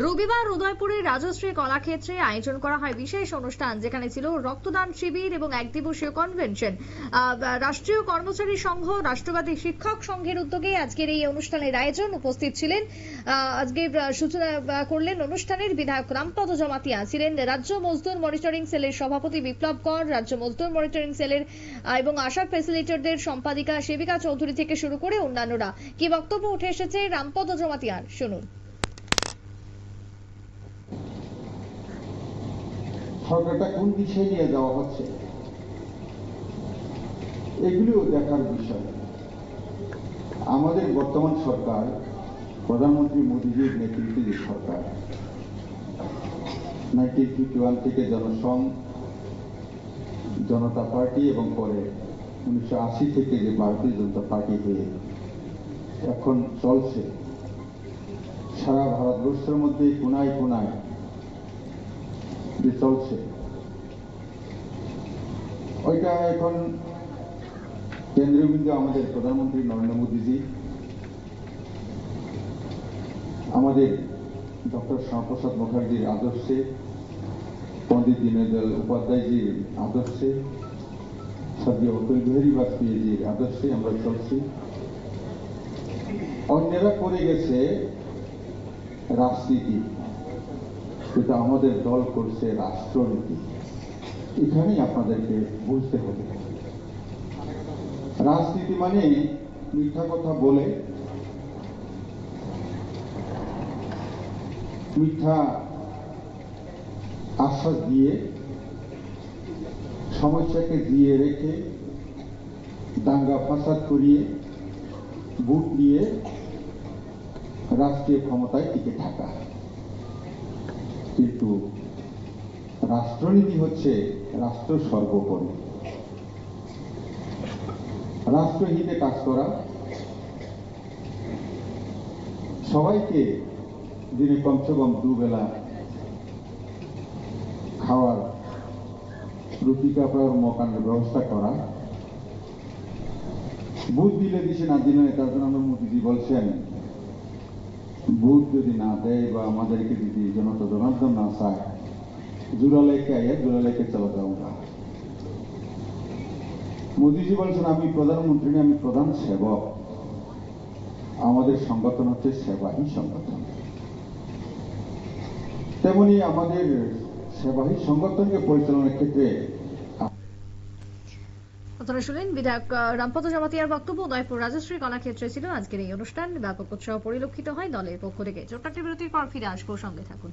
রবিবার উদয়পুরের রাজশ্রী কলাক্ষেত্রে আয়োজন করা হয় বিশেষ অনুষ্ঠান, যেখানে ছিল রক্তদান শিবির এবং এক দিবসীয় কনভেনশন রাষ্ট্রীয় কর্মচারী সংঘ, রাষ্ট্রবাদী শিক্ষক সংঘের উদ্যোগে আজকের এই অনুষ্ঠানের আয়োজন উপস্থিত ছিলেন। আজকে সূচনা করলেন অনুষ্ঠানের বিধায়ক রামপদ জমাতিয়া ছিলেন রাজ্য মজদুর মনিটরিং সেলের সভাপতি বিপ্লব কর, রাজ্য মজদুর মনিটরিং সেলের এবং আশা ফেসিলিটেটরদের সম্পাদিকা সেবিকা চৌধুরী থেকে শুরু করে অন্যান্যরা। কি বক্তব্য উঠে এসেছে রামপদ জমাতিয়ার? শুনুন। সরকারটা কোন দিশায় নিয়ে যাওয়া হচ্ছে? এগুলিও দেখার বিষয়। আমাদের বর্তমান সরকার, প্রধানমন্ত্রী মোদীজির নেতৃত্বে যে সরকার, নাইনটিন ফিফটি ওয়ান থেকে জনসংঘ জনতা পার্টি এবং পরে উনিশশো আশি থেকে যে ভারতীয় জনতা পার্টি হয়ে এখন চলছে, সারা ভারতবর্ষের মধ্যে কোনায় কোনায় যে চলছে। ওইটা এখন কেন্দ্রীয় বিন্দু আমাদের প্রধানমন্ত্রী নরেন্দ্র মোদীজি, আমাদের ডক্টর শ্যামাপ্রসাদ মুখার্জির আদর্শে, পণ্ডিত দীনদয়াল উপাধ্যায়জির আদর্শে, স্বর্গীয় অটল বিহারী বাজপেয়ীজির আদর্শে আমরা চলছি। অন্যেরা করে গেছে রাজনীতি। কিন্তু আমাদের দল করছে রাষ্ট্রনীতি, এখানেই আপনাদেরকে বুঝতে হবে। রাজনীতি মানে মিথ্যা কথা বলে, মিথ্যা আশ্বাস দিয়ে, সমস্যাকে দিয়ে রেখে, দাঙ্গা ফাসাদ করিয়ে ভোট নিয়ে রাষ্ট্রীয় ক্ষমতায় টিকে থাকা। কিন্তু রাষ্ট্রনীতি হচ্ছে রাষ্ট্র সর্বোপরি। রাষ্ট্রহিতে কাজ করা, সবাইকে দিনে কমসে কম দুবেলা খাওয়ার রুটি, কাপড় মকানের ব্যবস্থা করা। বুথ দিলে দিছে না, দিলে তার জন্য আমরা মোদীজি বলছেন। বুথ যদি না দেয় বা আমাদেরকে যদি জনতা জনার্দন না চায় জোড়া লেখে আয়া জোড়া লেখে চলা যাওয়া মোদীজি বলছেন, আমি প্রধানমন্ত্রী আমি প্রধান সেবক। আমাদের সংগঠন হচ্ছে সেবাহী সংগঠন। তেমনি আমাদের সেবাহী সংগঠনকে পরিচালনার ক্ষেত্রে আপনারা শুনলেন বিধায়ক রামপদ জমাতিয়ার বক্তব্য, উদয়পুর রাজশ্রী কলাক্ষেত্রে ছিল। আজকের এই অনুষ্ঠান ব্যাপক উৎসাহ পরিলক্ষিত হয় দলের পক্ষ থেকে। ছোট্ট বিরতির পর ফিরে আসব। সঙ্গে থাকুন।